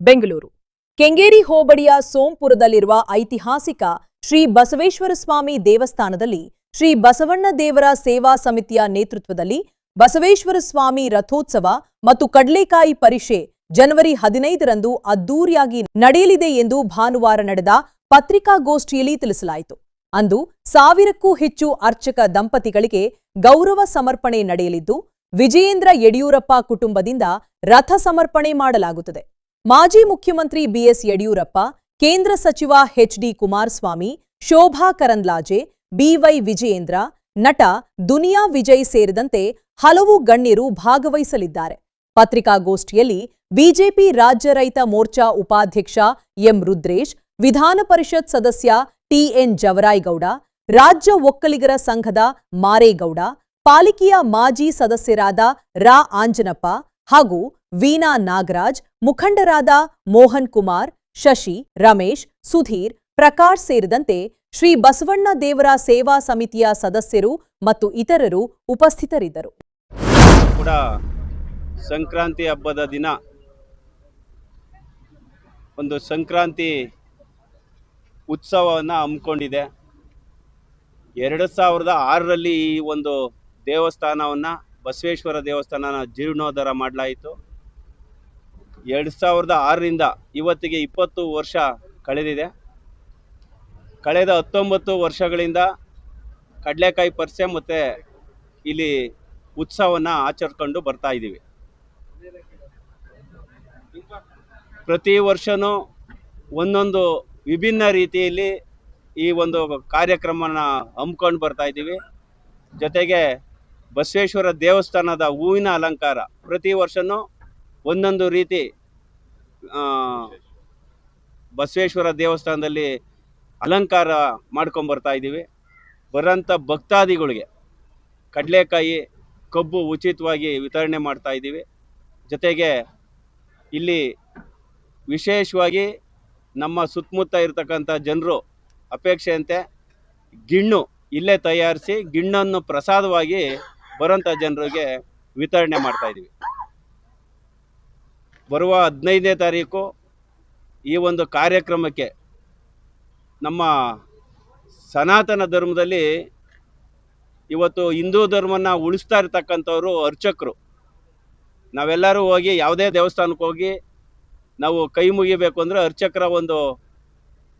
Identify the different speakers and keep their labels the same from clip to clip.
Speaker 1: ಬೆಂಗಳೂರು. ಕೆಂಗೇರಿ ಹೋಬಳಿಯ ಸೋಂಪುರದಲ್ಲಿರುವ ಐತಿಹಾಸಿಕ ಶ್ರೀ ಬಸವೇಶ್ವರ ಸ್ವಾಮಿ ದೇವಸ್ಥಾನದಲ್ಲಿ ಶ್ರೀ ಬಸವಣ್ಣ ದೇವರ ಸೇವಾ ಸಮಿತಿಯ ನೇತೃತ್ವದಲ್ಲಿ ಬಸವೇಶ್ವರ ಸ್ವಾಮಿ ರಥೋತ್ಸವ ಮತ್ತು ಕಡ್ಲೆಕಾಯಿ ಪರಿಷೆ ಜನವರಿ ಹದಿನೈದರಂದು ಅದ್ದೂರಿಯಾಗಿ ನಡೆಯಲಿದೆ ಎಂದು ಭಾನುವಾರ ನಡೆದ ಪತ್ರಿಕಾಗೋಷ್ಠಿಯಲ್ಲಿ ತಿಳಿಸಲಾಯಿತು. ಅಂದು ಸಾವಿರಕ್ಕೂ ಹೆಚ್ಚು ಅರ್ಚಕ ದಂಪತಿಗಳಿಗೆ ಗೌರವ ಸಮರ್ಪಣೆ ನಡೆಯಲಿದ್ದು, ವಿಜಯೇಂದ್ರ ಯಡಿಯೂರಪ್ಪ ಕುಟುಂಬದಿಂದ ರಥ ಸಮರ್ಪಣೆ ಮಾಡಲಾಗುತ್ತದೆ. ಮಾಜಿ ಮುಖ್ಯಮಂತ್ರಿ ಬಿಎಸ್ ಯಡಿಯೂರಪ್ಪ, ಕೇಂದ್ರ ಸಚಿವ ಎಚ್ಡಿ ಕುಮಾರಸ್ವಾಮಿ, ಶೋಭಾ ಕರಂದ್ಲಾಜೆ ಬಿವೈ ವಿಜಯೇಂದ್ರ, ನಟ ದುನಿಯಾ ವಿಜಯ್ ಸೇರಿದಂತೆ ಹಲವು ಗಣ್ಯರು ಭಾಗವಹಿಸಲಿದ್ದಾರೆ. ಪತ್ರಿಕಾಗೋಷ್ಠಿಯಲ್ಲಿ ಬಿಜೆಪಿ ರಾಜ್ಯ ರೈತ ಮೋರ್ಚಾ ಉಪಾಧ್ಯಕ್ಷ ಎಂ ರುದ್ರೇಶ್, ವಿಧಾನ ಪರಿಷತ್ ಸದಸ್ಯ ಟಿಎನ್ ಜವರಾಯ್ಗೌಡ, ರಾಜ್ಯ ಒಕ್ಕಲಿಗರ ಸಂಘದ ಮಾರೇಗೌಡ, ಪಾಲಿಕೆಯ ಮಾಜಿ ಸದಸ್ಯರಾದ ರಾ ಆಂಜನಪ್ಪ ಹಾಗೂ ವೀಣಾ ನಾಗರಾಜ್, ಮುಖಂಡರಾದ ಮೋಹನ್ ಕುಮಾರ್, ಶಶಿ, ರಮೇಶ್, ಸುಧೀರ್, ಪ್ರಕಾಶ್ ಸೇರಿದಂತೆ ಶ್ರೀ ಬಸವಣ್ಣ ದೇವರ ಸೇವಾ ಸಮಿತಿಯ ಸದಸ್ಯರು ಮತ್ತು ಇತರರು ಉಪಸ್ಥಿತರಿದ್ದರು.
Speaker 2: ಕೂಡ ಸಂಕ್ರಾಂತಿ ಹಬ್ಬದ ದಿನ ಒಂದು ಸಂಕ್ರಾಂತಿ ಉತ್ಸವವನ್ನು ಹಮ್ಮಿಕೊಂಡಿದೆ. ಎರಡು ಸಾವಿರದ ಆರರಲ್ಲಿ ಈ ಒಂದು ದೇವಸ್ಥಾನವನ್ನು ಬಸವೇಶ್ವರ ದೇವಸ್ಥಾನನ ಜೀರ್ಣೋದ್ಧಾರ ಮಾಡಲಾಯಿತು. ಎರಡು ಸಾವಿರದ ಆರರಿಂದ ಇವತ್ತಿಗೆ ಇಪ್ಪತ್ತು ವರ್ಷ ಕಳೆದಿದೆ. ಕಳೆದ ಹತ್ತೊಂಬತ್ತು ವರ್ಷಗಳಿಂದ ಕಡಲೆಕಾಯಿ ಪರಿಸೆ ಮತ್ತು ಇಲ್ಲಿ ಉತ್ಸವವನ್ನು ಆಚರಿಸ್ಕೊಂಡು ಬರ್ತಾ ಇದ್ದೀವಿ. ಪ್ರತಿ ವರ್ಷವೂ ಒಂದೊಂದು ವಿಭಿನ್ನ ರೀತಿಯಲ್ಲಿ ಈ ಒಂದು ಕಾರ್ಯಕ್ರಮನ ಹಮ್ಮಿಕೊಂಡು ಬರ್ತಾ ಇದ್ದೀವಿ. ಜೊತೆಗೆ ಬಸವೇಶ್ವರ ದೇವಸ್ಥಾನದ ಹೂವಿನ ಅಲಂಕಾರ ಪ್ರತಿ ವರ್ಷವೂ ಒಂದೊಂದು ರೀತಿ ಬಸವೇಶ್ವರ ದೇವಸ್ಥಾನದಲ್ಲಿ ಅಲಂಕಾರ ಮಾಡ್ಕೊಂಬರ್ತಾ ಇದ್ದೀವಿ. ಬರೋಂಥ ಭಕ್ತಾದಿಗಳಿಗೆ ಕಡಲೆಕಾಯಿ, ಕಬ್ಬು ಉಚಿತವಾಗಿ ವಿತರಣೆ ಮಾಡ್ತಾ ಇದ್ದೀವಿ. ಜೊತೆಗೆ ಇಲ್ಲಿ ವಿಶೇಷವಾಗಿ ನಮ್ಮ ಸುತ್ತಮುತ್ತ ಇರತಕ್ಕಂಥ ಜನರು ಅಪೇಕ್ಷೆಯಂತೆ ಗಿಣ್ಣು ಇಲ್ಲೇ ತಯಾರಿಸಿ ಗಿಣ್ಣನ್ನು ಪ್ರಸಾದವಾಗಿ ಬರೋಂಥ ಜನರಿಗೆ ವಿತರಣೆ ಮಾಡ್ತಾ ಇದ್ದೀವಿ. ಬರುವ ಹದಿನೈದನೇ ತಾರೀಕು ಈ ಒಂದು ಕಾರ್ಯಕ್ರಮಕ್ಕೆ ನಮ್ಮ ಸನಾತನ ಧರ್ಮದಲ್ಲಿ ಇವತ್ತು ಹಿಂದೂ ಧರ್ಮನ ಉಳಿಸ್ತಾ ಇರ್ತಕ್ಕಂಥವ್ರು ಅರ್ಚಕರು. ನಾವೆಲ್ಲರೂ ಹೋಗಿ ಯಾವುದೇ ದೇವಸ್ಥಾನಕ್ಕೆ ಹೋಗಿ ನಾವು ಕೈ ಮುಗಿಬೇಕು ಅಂದರೆ ಅರ್ಚಕರ ಒಂದು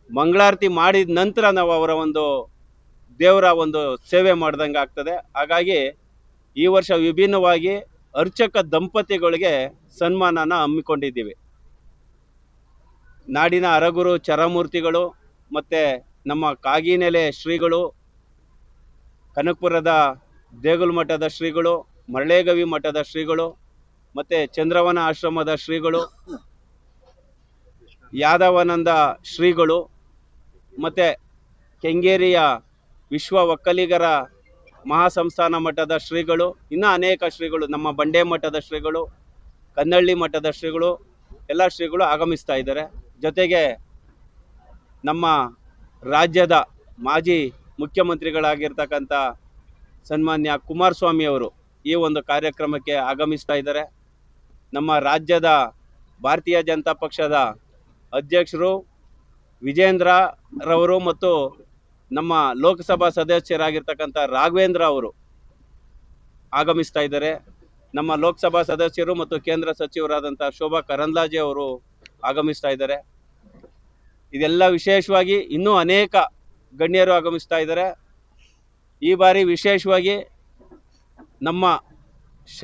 Speaker 2: ಮಂಗಳಾರತಿ ಮಾಡಿದ ನಂತರ ನಾವು ಅವರ ಒಂದು ದೇವರ ಒಂದು ಸೇವೆ ಮಾಡ್ದಂಗೆ ಆಗ್ತದೆ ಹಾಗಾಗಿ ಈ ವರ್ಷ ವಿಭಿನ್ನವಾಗಿ ಅರ್ಚಕ ದಂಪತಿಗಳಿಗೆ ಸನ್ಮಾನನ ಹಮ್ಮಿಕೊಂಡಿದ್ದೀವಿ. ನಾಡಿನ ಅರಗುರು ಚರಮೂರ್ತಿಗಳು ಮತ್ತು ನಮ್ಮ ಕಾಗಿನೆಲೆ ಶ್ರೀಗಳು, ಕನಕಪುರದ ದೇಗುಲ ಮಠದ ಶ್ರೀಗಳು, ಮರಳೇಗವಿ ಮಠದ ಶ್ರೀಗಳು ಮತ್ತು ಚಂದ್ರವನ ಆಶ್ರಮದ ಶ್ರೀಗಳು, ಯಾದವಾನಂದ ಶ್ರೀಗಳು ಮತ್ತು ಕೆಂಗೇರಿಯ ವಿಶ್ವ ಒಕ್ಕಲಿಗರ ಮಹಾಸಂಸ್ಥಾನ ಮಠದ ಶ್ರೀಗಳು, ಇನ್ನೂ ಅನೇಕ ಶ್ರೀಗಳು, ನಮ್ಮ ಬಂಡೆ ಮಠದ ಶ್ರೀಗಳು, ಕನ್ನಳ್ಳಿ ಮಠದ ಶ್ರೀಗಳು, ಎಲ್ಲ ಶ್ರೀಗಳು ಆಗಮಿಸ್ತಾ ಇದ್ದಾರೆ. ಜೊತೆಗೆ ನಮ್ಮ ರಾಜ್ಯದ ಮಾಜಿ ಮುಖ್ಯಮಂತ್ರಿಗಳಾಗಿರ್ತಕ್ಕಂಥ ಸನ್ಮಾನ್ಯ ಕುಮಾರಸ್ವಾಮಿ ಅವರು ಈ ಒಂದು ಕಾರ್ಯಕ್ರಮಕ್ಕೆ ಆಗಮಿಸ್ತಾ ಇದ್ದಾರೆ. ನಮ್ಮ ರಾಜ್ಯದ ಭಾರತೀಯ ಜನತಾ ಪಕ್ಷದ ಅಧ್ಯಕ್ಷರು ವಿಜೇಂದ್ರ ರವರು ಮತ್ತು ನಮ್ಮ ಲೋಕಸಭಾ ಸದಸ್ಯರಾಗಿರ್ತಕ್ಕಂಥ ರಾಘವೇಂದ್ರ ಅವರು ಆಗಮಿಸ್ತಾ ಇದ್ದಾರೆ. ನಮ್ಮ ಲೋಕಸಭಾ ಸದಸ್ಯರು ಮತ್ತು ಕೇಂದ್ರ ಸಚಿವರಾದಂಥ ಶೋಭಾ ಕರಂದ್ಲಾಜೆ ಅವರು ಆಗಮಿಸ್ತಾ ಇದ್ದಾರೆ. ಇದೆಲ್ಲ ವಿಶೇಷವಾಗಿ ಇನ್ನೂ ಅನೇಕ ಗಣ್ಯರು ಆಗಮಿಸ್ತಾ ಇದ್ದಾರೆ. ಈ ಬಾರಿ ವಿಶೇಷವಾಗಿ ನಮ್ಮ ಶ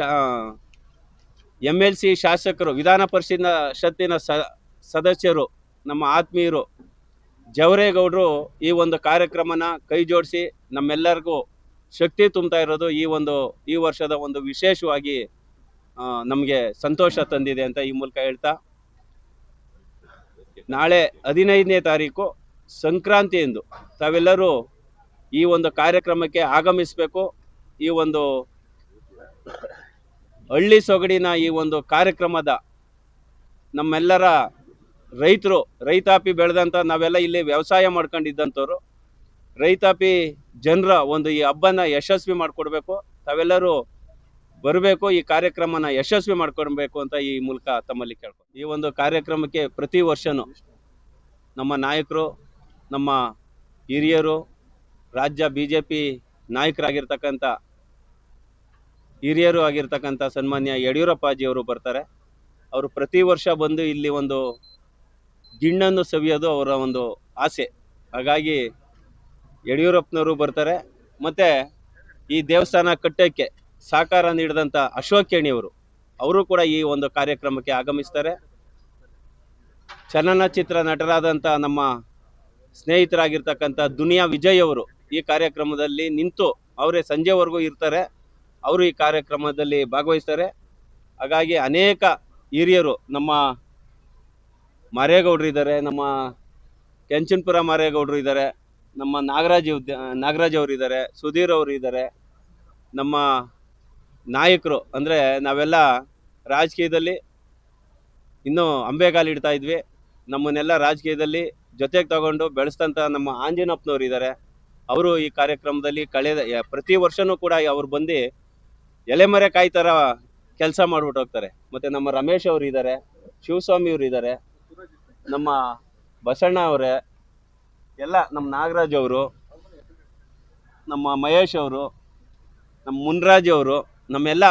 Speaker 2: ಎಲ್ ಸಿ ಶಾಸಕರು, ವಿಧಾನ ಪರಿಷತ್ತಿನ ಸದಸ್ಯರು, ನಮ್ಮ ಆತ್ಮೀಯರು ಜವರೇಗೌಡರು ಈ ಒಂದು ಕಾರ್ಯಕ್ರಮನ ಕೈ ಜೋಡಿಸಿ ನಮ್ಮೆಲ್ಲರಿಗೂ ಶಕ್ತಿ ತುಂಬ್ತಾ ಇರೋದು ಈ ಒಂದು, ಈ ವರ್ಷದ ಒಂದು ವಿಶೇಷವಾಗಿ ನಮಗೆ ಸಂತೋಷ ತಂದಿದೆ ಅಂತ ಈ ಮೂಲಕ ಹೇಳ್ತಾ. ನಾಳೆ ಹದಿನೈದನೇ ತಾರೀಕು ಸಂಕ್ರಾಂತಿ ಎಂದು ತಾವೆಲ್ಲರೂ ಈ ಒಂದು ಕಾರ್ಯಕ್ರಮಕ್ಕೆ ಆಗಮಿಸಬೇಕು. ಈ ಒಂದು ಹಳ್ಳಿ ಸೊಗಡಿನ ಈ ಒಂದು ಕಾರ್ಯಕ್ರಮದ ನಮ್ಮೆಲ್ಲರ ರೈತರು, ರೈತಾಪಿ ಬೆಳೆದಂಥ ನಾವೆಲ್ಲ ಇಲ್ಲಿ ವ್ಯವಸಾಯ ಮಾಡ್ಕೊಂಡಿದ್ದಂಥವ್ರು. ರೈತಾಪಿ ಜನರ ಒಂದು ಈ ಹಬ್ಬನ ಯಶಸ್ವಿ ಮಾಡಿಕೊಡ್ಬೇಕು. ತಾವೆಲ್ಲರೂ ಬರಬೇಕು, ಈ ಕಾರ್ಯಕ್ರಮನ ಯಶಸ್ವಿ ಮಾಡ್ಕೊಡ್ಬೇಕು ಅಂತ ಈ ಮೂಲಕ ತಮ್ಮಲ್ಲಿ ಕೇಳ್ಕೊ ಈ ಒಂದು ಕಾರ್ಯಕ್ರಮಕ್ಕೆ ಪ್ರತಿ ವರ್ಷನೂ ನಮ್ಮ ನಾಯಕರು, ನಮ್ಮ ಹಿರಿಯರು, ರಾಜ್ಯ ಬಿ ಜೆ ಪಿ ನಾಯಕರಾಗಿರ್ತಕ್ಕಂಥ ಹಿರಿಯರು ಆಗಿರ್ತಕ್ಕಂಥ ಸನ್ಮಾನ್ಯ ಯಡಿಯೂರಪ್ಪಾಜಿಯವರು ಬರ್ತಾರೆ. ಅವರು ಪ್ರತಿ ವರ್ಷ ಬಂದು ಇಲ್ಲಿ ಒಂದು ಗಿಣ್ಣನ್ನು ಸವಿಯೋದು ಅವರ ಒಂದು ಆಸೆ. ಹಾಗಾಗಿ ಯಡಿಯೂರಪ್ಪನವರು ಬರ್ತಾರೆ. ಮತ್ತು ಈ ದೇವಸ್ಥಾನ ಕಟ್ಟೋಕ್ಕೆ ಸಹಕಾರ ನೀಡಿದಂಥ ಅಶೋಕ್ ಕೇಣಿಯವರು ಅವರು ಕೂಡ ಈ ಒಂದು ಕಾರ್ಯಕ್ರಮಕ್ಕೆ ಆಗಮಿಸ್ತಾರೆ. ಚಲನಚಿತ್ರ ನಟರಾದಂಥ ನಮ್ಮ ಸ್ನೇಹಿತರಾಗಿರ್ತಕ್ಕಂಥ ದುನಿಯಾ ವಿಜಯ್ ಅವರು ಈ ಕಾರ್ಯಕ್ರಮದಲ್ಲಿ ನಿಂತು ಅವರೇ ಸಂಜೆವರೆಗೂ ಇರ್ತಾರೆ. ಅವರು ಈ ಕಾರ್ಯಕ್ರಮದಲ್ಲಿ ಭಾಗವಹಿಸ್ತಾರೆ. ಹಾಗಾಗಿ ಅನೇಕ ಹಿರಿಯರು ನಮ್ಮ ಮಾರೇಗೌಡರು ಇದ್ದಾರೆ, ನಮ್ಮ ಕೆಂಚನ್ಪುರ ಮಾರೇಗೌಡ್ರು ಇದ್ದಾರೆ, ನಮ್ಮ ನಾಗರಾಜ್ ಉದ್ಯ- ನಾಗರಾಜ್ ಅವರು ಇದ್ದಾರೆ, ಸುಧೀರ್ ಅವರು ಇದ್ದಾರೆ, ನಮ್ಮ ನಾಯಕರು, ಅಂದರೆ ನಾವೆಲ್ಲ ರಾಜಕೀಯದಲ್ಲಿ ಇನ್ನೂ ಅಂಬೆಗಾಲು ಇಡ್ತಾ ಇದ್ವಿ. ನಮ್ಮನ್ನೆಲ್ಲ ರಾಜಕೀಯದಲ್ಲಿ ಜೊತೆಗೆ ತಗೊಂಡು ಬೆಳೆಸ್ತಂಥ ನಮ್ಮ ಆಂಜನಪ್ಪನವ್ರು ಇದ್ದಾರೆ. ಅವರು ಈ ಕಾರ್ಯಕ್ರಮದಲ್ಲಿ ಕಳೆದ ಪ್ರತಿ ವರ್ಷವೂ ಕೂಡ ಅವ್ರು ಬಂದು ಎಲೆಮರೆ ಕಾಯಿ ಕೆಲಸ ಮಾಡ್ಬಿಟ್ಟು ಹೋಗ್ತಾರೆ. ಮತ್ತು ನಮ್ಮ ರಮೇಶ್ ಅವರು ಇದ್ದಾರೆ, ಶಿವಸ್ವಾಮಿ ಅವರು ಇದ್ದಾರೆ ನಮ್ಮ ಬಸಣ್ಣ ಅವರೇ, ಎಲ್ಲ ನಮ್ಮ ನಾಗರಾಜ್ ಅವರು, ನಮ್ಮ ಮಹೇಶ್ ಅವರು, ನಮ್ಮ ಮುನ್ರಾಜ್ ಅವರು, ನಮ್ಮೆಲ್ಲ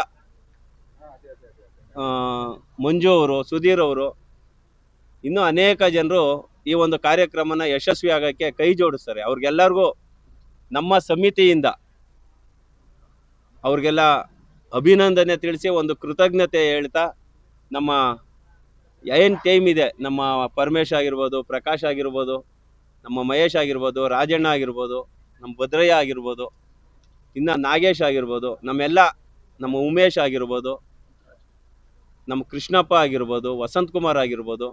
Speaker 2: ಮಂಜು ಅವರು, ಸುಧೀರ್ ಅವರು, ಇನ್ನೂ ಅನೇಕ ಜನರು ಈ ಒಂದು ಕಾರ್ಯಕ್ರಮನ ಯಶಸ್ವಿ ಆಗೋಕ್ಕೆ ಕೈ ಜೋಡಿಸ್ತಾರೆ. ಅವ್ರಿಗೆಲ್ಲರಿಗೂ ನಮ್ಮ ಸಮಿತಿಯಿಂದ ಅವ್ರಿಗೆಲ್ಲ ಅಭಿನಂದನೆ ತಿಳಿಸಿ ಒಂದು ಕೃತಜ್ಞತೆ ಹೇಳ್ತಾ ನಮ್ಮ ಏನು ಟೈಮ್ ಇದೆ? ನಮ್ಮ ಪರಮೇಶ್ ಆಗಿರ್ಬೋದು, ಪ್ರಕಾಶ್ ಆಗಿರ್ಬೋದು, ನಮ್ಮ ಮಹೇಶ್ ಆಗಿರ್ಬೋದು, ರಾಜಣ್ಣ ಆಗಿರ್ಬೋದು, ನಮ್ಮ ಭದ್ರಯ್ಯ ಆಗಿರ್ಬೋದು, ಇನ್ನು ನಾಗೇಶ್ ಆಗಿರ್ಬೋದು, ನಮ್ಮೆಲ್ಲ ನಮ್ಮ ಉಮೇಶ್ ಆಗಿರ್ಬೋದು, ನಮ್ಮ ಕೃಷ್ಣಪ್ಪ ಆಗಿರ್ಬೋದು, ವಸಂತ್ ಕುಮಾರ್ ಆಗಿರ್ಬೋದು,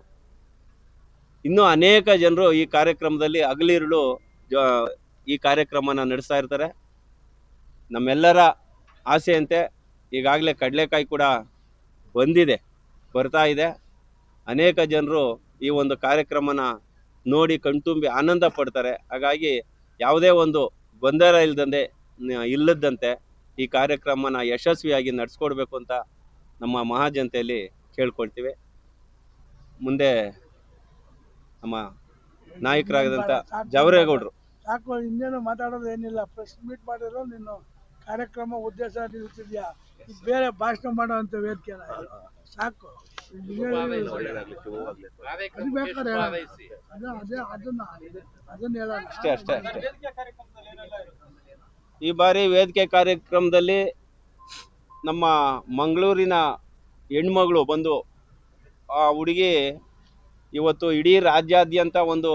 Speaker 2: ಇನ್ನೂ ಅನೇಕ ಜನರು ಈ ಕಾರ್ಯಕ್ರಮದಲ್ಲಿ ಅಗಲಿರುಳು ಈ ಕಾರ್ಯಕ್ರಮನ ನಡೆಸ್ತಾ ಇರ್ತಾರೆ. ನಮ್ಮೆಲ್ಲರ ಆಸೆಯಂತೆ ಈಗಾಗಲೇ ಕಡಲೆಕಾಯಿ ಕೂಡ ಬಂದಿದೆ, ಬರ್ತಾ ಇದೆ. ಅನೇಕ ಜನರು ಈ ಒಂದು ಕಾರ್ಯಕ್ರಮನ ನೋಡಿ ಕಣ್ತುಂಬಿ ಆನಂದ ಪಡ್ತಾರೆ. ಹಾಗಾಗಿ ಯಾವುದೇ ಒಂದು ಗೊಂದಲ ಇಲ್ಲದಂತೆ ಇಲ್ಲದಂತೆ ಈ ಕಾರ್ಯಕ್ರಮನ ಯಶಸ್ವಿಯಾಗಿ ನಡೆಸ್ಕೊಡ್ಬೇಕು ಅಂತ ನಮ್ಮ ಮಹಾಜನತೆಯಲ್ಲಿ ಕೇಳ್ಕೊಳ್ತೀವಿ. ಮುಂದೆ ನಮ್ಮ ನಾಯಕರಾಗದಂಥ ಜವರೇಗೌಡರು.
Speaker 3: ಸಾಕು, ಇನ್ನೇನು ಮಾತಾಡೋದು ಏನಿಲ್ಲ. ಪ್ರೆಸ್ ಮೀಟ್ ಮಾಡಿರೋ ನೀನು ಕಾರ್ಯಕ್ರಮ ಉದ್ದೇಶ ನಿಲ್ತಿದ್ಯಾ ಬೇರೆ ಭಾಷಣ ಮಾಡೋ ಅಂತ ವೇದಿಕೆ ಸಾಕು.
Speaker 2: ಅಷ್ಟೇ ಅಷ್ಟೇ ಅಷ್ಟೇ. ಈ ಬಾರಿ ವೇದಿಕೆ ಕಾರ್ಯಕ್ರಮದಲ್ಲಿ ನಮ್ಮ ಮಂಗಳೂರಿನ ಹೆಣ್ಮಗಳು ಬಂದು ಆ ಹುಡುಗಿ ಇವತ್ತು ಇಡೀ ರಾಜ್ಯಾದ್ಯಂತ ಒಂದು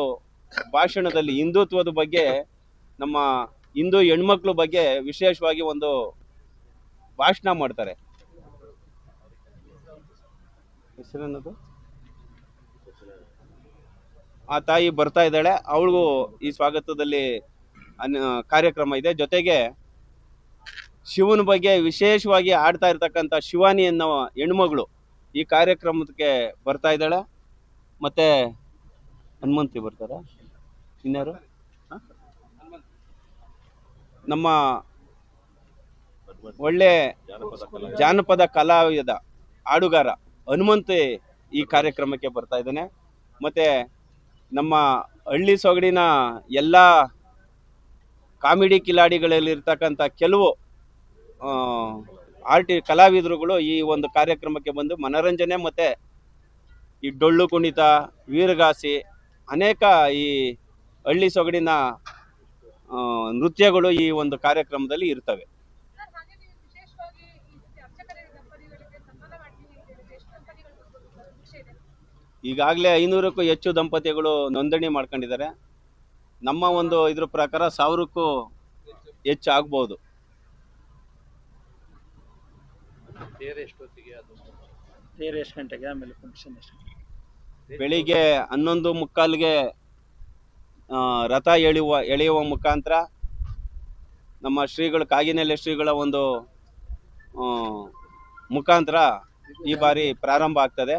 Speaker 2: ಭಾಷಣದಲ್ಲಿ ಹಿಂದುತ್ವದ ಬಗ್ಗೆ ನಮ್ಮ ಹಿಂದೂ ಹೆಣ್ಮಕ್ಳ ಬಗ್ಗೆ ವಿಶೇಷವಾಗಿ ಒಂದು ಭಾಷಣ ಮಾಡ್ತಾರೆ. ಹೆಸರೇನದು ಆ ತಾಯಿ ಬರ್ತಾ ಇದ್ದಾಳೆ, ಅವಳಿಗೂ ಈ ಸ್ವಾಗತದಲ್ಲಿ ಕಾರ್ಯಕ್ರಮ ಇದೆ. ಜೊತೆಗೆ ಶಿವನ ಬಗ್ಗೆ ವಿಶೇಷವಾಗಿ ಆಡ್ತಾ ಇರ್ತಕ್ಕಂಥ ಶಿವಾನಿ ಅನ್ನೋ ಹೆಣ್ಮಗಳು ಈ ಕಾರ್ಯಕ್ರಮಕ್ಕೆ ಬರ್ತಾ ಇದ್ದಾಳೆ. ಮತ್ತೆ ಹನುಮಂತಿ ಬರ್ತಾರ? ಇನ್ಯಾರು? ನಮ್ಮ ಒಳ್ಳೆ ಜಾನಪದ ಕಲಾವಿದ ಹಾಡುಗಾರ ಹನುಮಂತಿ ಈ ಕಾರ್ಯಕ್ರಮಕ್ಕೆ ಬರ್ತಾ ಇದ್ದಾನೆ. ಮತ್ತೆ ನಮ್ಮ ಹಳ್ಳಿ ಸೊಗಡಿನ ಎಲ್ಲ ಕಾಮಿಡಿ ಕಿಲಾಡಿಗಳಲ್ಲಿರ್ತಕ್ಕಂಥ ಕೆಲವು ಆರ್ಟಿ ಕಲಾವಿದರುಗಳು ಈ ಒಂದು ಕಾರ್ಯಕ್ರಮಕ್ಕೆ ಬಂದು ಮನರಂಜನೆ ಮತ್ತು ಈ ಡೊಳ್ಳು ಕುಣಿತ, ವೀರಗಾಸಿ, ಅನೇಕ ಈ ಹಳ್ಳಿ ಸೊಗಡಿನ ನೃತ್ಯಗಳು ಈ ಒಂದು ಕಾರ್ಯಕ್ರಮದಲ್ಲಿ ಇರ್ತವೆ
Speaker 4: ಸರ್ ಹಾಗೆ ನೀವು ವಿಶೇಷವಾಗಿ ಈ ರೀತಿ ಅರ್ಚಕರ ದಂಪತಿಗಳಿಗೆ ಸನ್ಮಾನ ಮಾಡ್ತೀನಿ ಅಂತ ಹೇಳಿದ್ರೆ ಎಷ್ಟು ದಂಪತಿಗಳು ಬರ್ಬೋದು? ನಿರೀಕ್ಷೆ ಇದೆ
Speaker 2: ಈಗಾಗಲೇ ಐನೂರಕ್ಕೂ ಹೆಚ್ಚು ದಂಪತಿಗಳು ನೋಂದಣಿ ಮಾಡ್ಕೊಂಡಿದ್ದಾರೆ. ನಮ್ಮ ಒಂದು ಇದ್ರ ಪ್ರಕಾರ ಸಾವಿರಕ್ಕೂ ಹೆಚ್ಚು ಆಗ್ಬೋದು. ಬೆಳಿಗ್ಗೆ ಹನ್ನೊಂದು ಮುಕ್ಕಾಲ್ಗೆ ರಥ ಎಳೆಯುವ ಎಳೆಯುವ ಮುಖಾಂತರ ನಮ್ಮ ಶ್ರೀಗಳು ಕಾಗಿನೆಲೆ ಶ್ರೀಗಳ ಒಂದು ಮುಖಾಂತರ ಈ ಬಾರಿ ಪ್ರಾರಂಭ ಆಗ್ತದೆ.